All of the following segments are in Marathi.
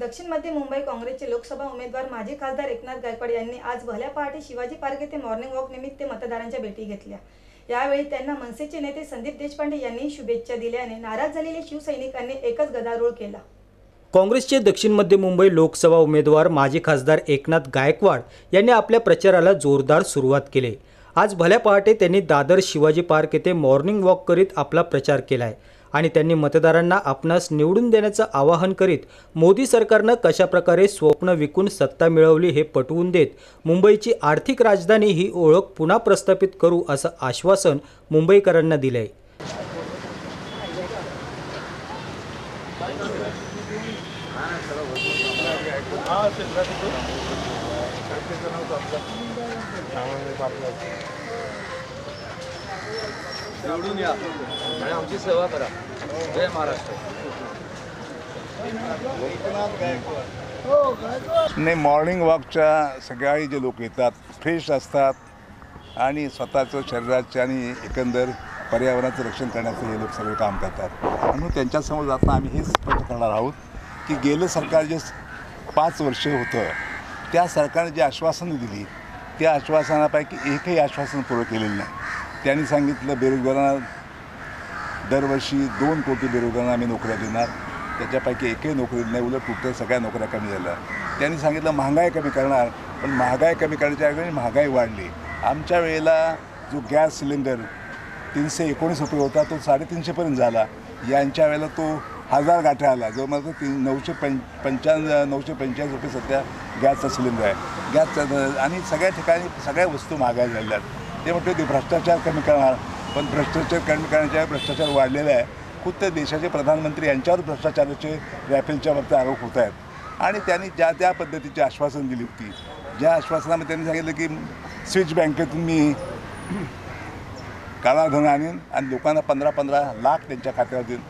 दक्षिण मध्य मुंबई काँग्रेसचे लोकसभा उमेदवार माजी खासदार एकनाथ गायकवाड यांनी आज भल्या पहाटे शिवाजी पार्क येथे मॉर्निंग वॉक निमित्त मतदारांच्या भेटी घेतल्या. यावेळी त्यांना मनसेचे नेते संदीप देशपांडे यांनी शुभेच्छा दिल्याने नाराज झालेल्या शिवसैनिकांनी एकच गदारोळ केला. काँग्रेसचे दक्षिण मध्य मुंबई लोकसभा उमेदवार माजी खासदार एकनाथ गायकवाड यांनी आपल्या प्रचाराला जोरदार सुरुवात केली. आज भल्या पहाटे त्यांनी दादर शिवाजी पार्क येथे मॉर्निंग वॉक करीत आपला प्रचार केलाय. आणि त्यांनी मतदारांना आपणास निवडून देण्याचं आवाहन करीत मोदी सरकारनं कशाप्रकारे स्वप्न विकून सत्ता मिळवली हे पटवून देत मुंबईची आर्थिक राजधानी ही ओळख पुन्हा प्रस्थापित करू असं आश्वासन मुंबईकरांना दिलंय. निवडून या. आणि आमची सेवा करा. जय महाराष्ट्र. नाही मॉर्निंग वॉकच्या सगळ्याही जे लोक येतात फ्रेश असतात आणि स्वतःचं शरीराचे आणि एकंदर पर्यावरणाचं रक्षण करण्याचं हे लोक सगळे काम करतात. म्हणून त्यांच्यासमोर जाताना आम्ही हेच स्पष्ट करणार आहोत की गेलं सरकार जे पाच वर्ष होतं त्या सरकारने जी आश्वासनं दिली त्या आश्वासनापैकी एकही आश्वासन पूर्ण केलेलं नाही. त्यांनी सांगितलं बेरोजगारांना दरवर्षी दोन कोटी बेरोजगारांना आम्ही नोकऱ्या देणार. त्याच्यापैकी एकही नोकरी नाही उलट कुठं सगळ्या नोकऱ्या कमी झाल्या. त्यांनी सांगितलं महागाई कमी करणार पण महागाई कमी करण्याच्या ऐवजी महागाई वाढली. आमच्या वेळेला जो गॅस सिलेंडर तीनशे एकोणीस रुपये होता तो साडेतीनशेपर्यंत झाला. यांच्या वेळेला तो हजार गाठा आला. जो मला तीन नऊशे पं पंच्याण्णव नऊशे पंच्याऐंशी रुपये सध्या गॅसचा सिलेंडर आहे. गॅसचा आणि सगळ्या ठिकाणी सगळ्या वस्तू महागाई झाल्या. आहेत ते म्हटलं ते भ्रष्टाचार कमी करणार. पण भ्रष्टाचार कमी करण्याच्या भ्रष्टाचार वाढलेला आहे. खुद्द देशाचे प्रधानमंत्री यांच्यावर भ्रष्टाचाराचे रॅफेलच्या बाबतीत आरोप होत आहेत. आणि त्यांनी ज्या त्या पद्धतीची आश्वासन दिली होती. ज्या आश्वासनामध्ये त्यांनी सांगितलं की स्विच बँकेतून मी कालाधन आणीन आणि लोकांना पंधरा पंधरा लाख त्यांच्या खात्यावर देईन.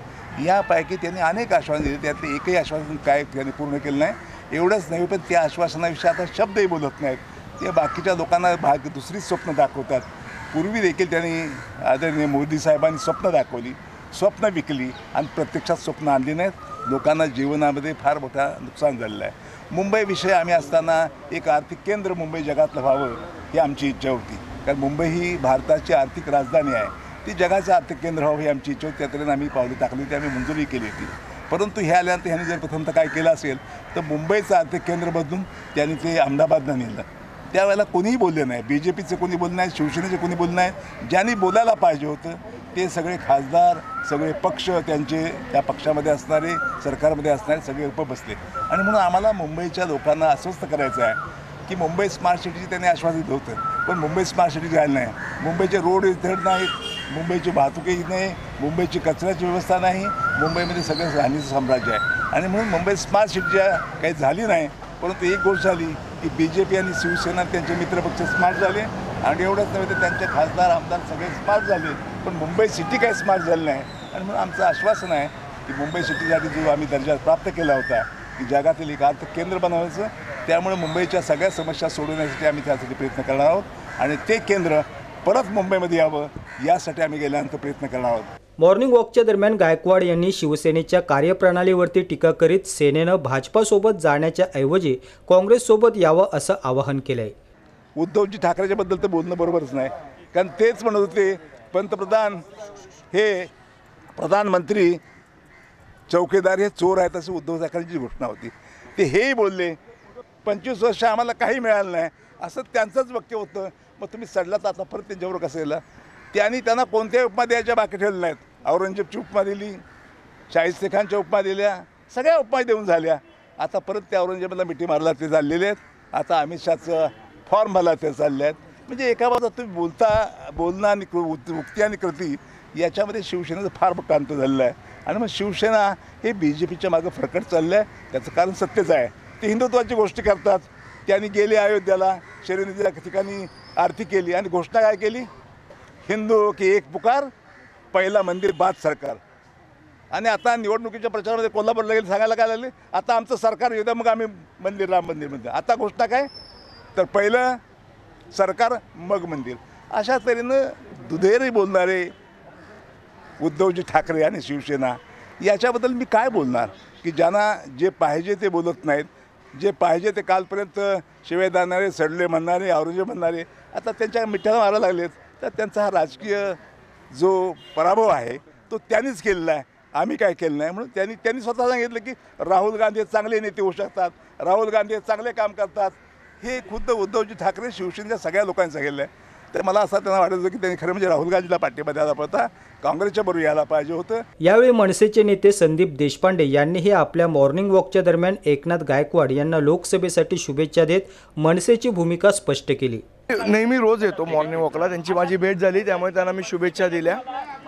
यापैकी त्यांनी अनेक आश्वासन दिली. त्यातले एकही आश्वासन काय त्यांनी पूर्ण केलं नाही. एवढंच नाही पण त्या आश्वासनाविषयी आता शब्दही बोलत नाहीत. ते बाकीच्या लोकांना भाग दुसरीच स्वप्न दाखवतात. पूर्वी देखील त्यांनी आदरणीय मोदी साहेबांनी स्वप्न दाखवली स्वप्न विकली आणि प्रत्यक्षात स्वप्न आणली नाहीत. लोकांना जीवनामध्ये फार मोठा नुकसान झालेलं आहे. मुंबईविषयी आम्ही असताना एक आर्थिक केंद्र मुंबई जगातलं व्हावं ही आमची इच्छा होती. कारण मुंबई ही भारताची आर्थिक राजधानी आहे. ती जगाचं आर्थिक केंद्र व्हावं ही आमची इच्छा होती. त्या आम्ही पावली टाकली होती आम्ही मंजुरी केली होती. परंतु हे आल्यानंतर ह्यांनी जर प्रथमतः काय केलं असेल तर मुंबईचं आर्थिक केंद्र बदलून त्यांनी ते अहमदाबादला नेलं. त्यावेळेला कोणीही बोलले नाही. बी जे पीचे कोणी बोलले नाहीत शिवसेनेचे कोणी बोलले नाहीत ज्यांनी बोलायला पाहिजे होतं ते सगळे खासदार सगळे पक्ष त्यांचे त्या पक्षामध्ये असणारे सरकारमध्ये असणारे सगळे उप बसले. आणि म्हणून आम्हाला मुंबईच्या लोकांना अस्वस्थ करायचं आहे की मुंबई स्मार्ट सिटीची त्यांनी आश्वासित होतं. पण मुंबई स्मार्ट सिटी झाली नाही. मुंबईचे रोड थेट नाहीत मुंबईची वाहतुकही नाही मुंबईची कचऱ्याची व्यवस्था नाही मुंबईमध्ये सगळं राहणीचं साम्राज्य आहे. आणि म्हणून मुंबई स्मार्ट सिटीच्या काही झाली नाही परंतु एक गोष्ट झाली बी जे पी आणि शिवसेना त्यांचे मित्रपक्ष स्मार्ट झाले. आणि एवढंच नव्हे तर त्यांचे खासदार आमदार सगळे स्मार्ट झाले. पण मुंबई सिटी काही स्मार्ट झाली नाही. आणि म्हणून आमचं आश्वासन आहे की मुंबई सिटीसाठी जो आम्ही दर्जा प्राप्त केला होता की जगातील एक आर्थिक केंद्र बनवायचं. त्यामुळे मुंबईच्या सगळ्या समस्या सोडवण्यासाठी आम्ही त्यासाठी प्रयत्न करणार आहोत. आणि ते केंद्र परत मुंबईमध्ये यावं यासाठी आम्ही गेल्यानंतर प्रयत्न करणार आहोत. मॉर्निंग वॉकच्या दरम्यान गायकवाड यांनी शिवसेनेच्या कार्यप्रणालीवरती टीका करीत सेनेनं भाजपासोबत जाण्याच्या ऐवजी काँग्रेससोबत यावं असं आवाहन केलंय. उद्धवजी ठाकरेच्याबद्दल तर बोलणं बरोबरच नाही. कारण तेच म्हणत होते पंतप्रधान हे प्रधानमंत्री चौकीदार हे चोर आहेत अशी उद्धव ठाकरेंची घोषणा होती. ते हेही बोलले पंचवीस वर्ष आम्हाला काही मिळालं नाही. असं त्यांचंच वक्य होतं. मग तुम्ही सडलात आता परत त्यांच्यावर कसं येलं त्यांनी त्यांना कोणत्याही उपमा द्यायच्या बाकी ठेवल्या नाहीत. औरंगजेबची उपमा दिली शाहिस्ते खानच्या उपमा दिल्या सगळ्या उपमा देऊन झाल्या. आता परत त्या औरंगजेबाला मिठी मारला ते चाललेले आहेत. आता अमित शहाचं फॉर्म भरला ते चालले आहेत. म्हणजे एका बाजूला तुम्ही बोलता बोलणं आणि कृ- उक्ती आणि कृती याच्यामध्ये शिवसेनेचं फार मोठं अंतर झालेलं आहे. आणि मग शिवसेना हे बी जे पीच्या मागं फरकट चाललं आहे त्याचं कारण सत्यच आहे. ते हिंदुत्वाची गोष्टी करतात. त्यांनी गेले अयोध्याला शरीर ठिकाणी आरती केली. आणि घोषणा काय केली? हिंदू की एक पुकार पहिला मंदिर बाद सरकार. आणि आता निवडणुकीच्या प्रचारामध्ये कोल्हापूरला गेले सांगायला काय लागले? आता आमचं सरकार येतं मग आम्ही मंदिर राम मंदिर म्हणतो. आता घोषणा काय? तर पहिलं सरकार मग मंदिर. अशा तऱ्हेनं दुधेरी बोलणारे उद्धवजी ठाकरे आणि शिवसेना याच्याबद्दल मी काय बोलणार? की ज्यांना जे पाहिजे ते बोलत नाहीत जे पाहिजे ते कालपर्यंत शिवेदानारे सडले म्हणणारे औरंगजेब म्हणणारे आता त्यांच्या मिठ्याला मारायला लागलेत. तर त्यांचा हा राजकीय जो पराभव आहे तो त्यांनीच केलेला आहे. आम्ही काय केलं नाही म्हणून त्यांनी त्यांनी स्वतः सांगितलं की राहुल गांधी चांगले नेते होऊ शकतात राहुल गांधी चांगले काम करतात. हे खुद्द उद्धवजी ठाकरे शिवसेनेच्या सगळ्या लोकांनी सांगितलं आहे. तर मला असं त्यांना वाटत होतं की त्यांनी खरं म्हणजे राहुल गांधीला पाठिंबा द्यायला पडता काँग्रेसच्या बरोबर यायला पाहिजे होतं. यावेळी मनसेचे नेते संदीप देशपांडे यांनीही आपल्या मॉर्निंग वॉकच्या दरम्यान एकनाथ गायकवाड यांना लोकसभेसाठी शुभेच्छा देत मनसेची भूमिका स्पष्ट केली. नेहमी रोज येतो मॉर्निंग वॉकला. त्यांची माझी भेट झाली त्यामुळे त्यांना मी शुभेच्छा दिल्या.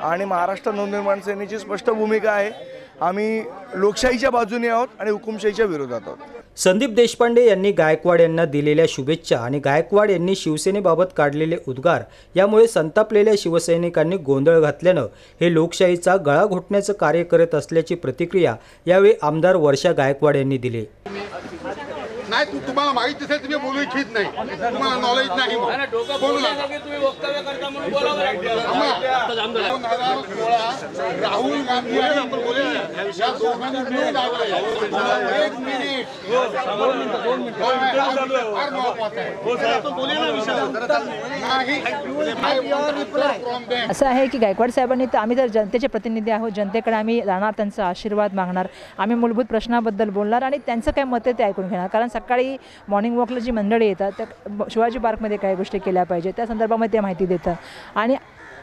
आणि महाराष्ट्र नवनिर्माण सेनेची स्पष्ट भूमिका आहे आम्ही लोकशाहीच्या बाजूने आहोत आणि हुकुमशाहीच्या विरोधात आहोत. संदीप देशपांडे यांनी गायकवाड यांना दिलेल्या शुभेच्छा आणि गायकवाड यांनी शिवसेनेबाबत काढलेले उद्गार यामुळे संतापलेल्या शिवसैनिकांनी गोंधळ घातल्यानं हे लोकशाहीचा गळा घोटण्याचं कार्य करत असल्याची प्रतिक्रिया यावेळी आमदार वर्षा गायकवाड यांनी दिली. नाही तू तुम्हाला माहिती असेल तुम्ही बोलू इच्छित नाही. तुम्हाला नॉलेज नाही. बोलू नका. दोन हजार सोळा राहुल गांधी आणि आपण बोलूया. या दोघांनी मिळून दाबलं. एक मिनिट फार महत्वाचं आहे. नाही. I want reply from them. असं आहे की गायकवाड साहेबांनी तर आम्ही तर जनतेचे प्रतिनिधी आहोत. जनतेकडे आम्ही जाणार त्यांचा आशीर्वाद मागणार. आम्ही मूलभूत प्रश्नाबद्दल बोलणार आणि त्यांचं काय मत आहे ते ऐकून घेणार. कारण सकाळी मॉर्निंग वॉकला जी मंडळी येतात त्या शिवाजी पार्कमध्ये काही गोष्टी केल्या पाहिजे त्या संदर्भामध्ये ते माहिती देतात आणि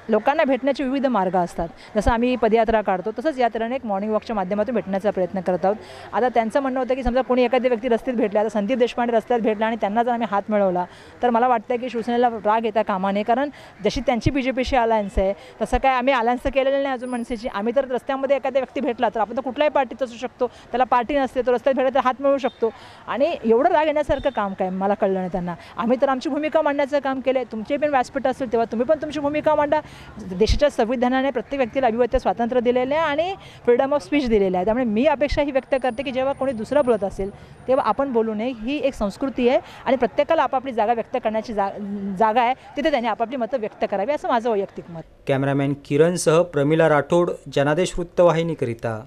लोकांना भेटण्याचे विविध मार्ग असतात. जसं आम्ही पदयात्रा काढतो तसंच यात्रेने एक मॉर्निंग वॉकच्या माध्यमातून भेटण्याचा प्रयत्न करत आहोत. आता त्यांचं म्हणणं होतं की समजा कोणी एखादी व्यक्ती रस्त्यात भेटला आता संदीप देशपांडे रस्त्यात भेटला आणि त्यांना जर आम्ही हात मिळवला तर मला वाटतं की शिवसेनेला राग येता कामा नये. कारण जशी त्यांची बी जे पीशी अलायन्स आहे तसं काय आम्ही अलायन्स तर केलेलं नाही अजून मनसेची. आम्ही तर रस्त्यामध्ये एखाद्या व्यक्ती भेटला तर आपण तर कुठल्याही पार्टीत असू शकतो. त्याला पार्टी नसते तो रस्त्यात भेटला तर हात मिळवू शकतो. आणि एवढं राग येण्यासारखं काम काय? मला कळलं नाही त्यांना. आम्ही तर आमची भूमिका मांडण्याचं काम केलं आहे तुमचे पण व्यासपीठ असेल तेव्हा तुम्ही पण तुमची भूमिका मांडा. देशाच्या संविधानाने प्रत्येक व्यक्तीला अभिव्यक्त स्वातंत्र्य दिलेलं आहे आणि फ्रीडम ऑफ स्पीच दिलेलं आहे. त्यामुळे मी अपेक्षा ही व्यक्त करते की जेव्हा कोणी दुसरं बोलत असेल तेव्हा आपण बोलू नये. ही एक संस्कृती आहे आणि प्रत्येकाला आपापली जागा व्यक्त करण्याची जा जागा आहे. तिथे त्यांनी आपापली मतं व्यक्त करावी असं माझं वैयक्तिक मत. कॅमेरामॅन किरणसह प्रमिला राठोड जनादेश वृत्तवाहिनीकरिता.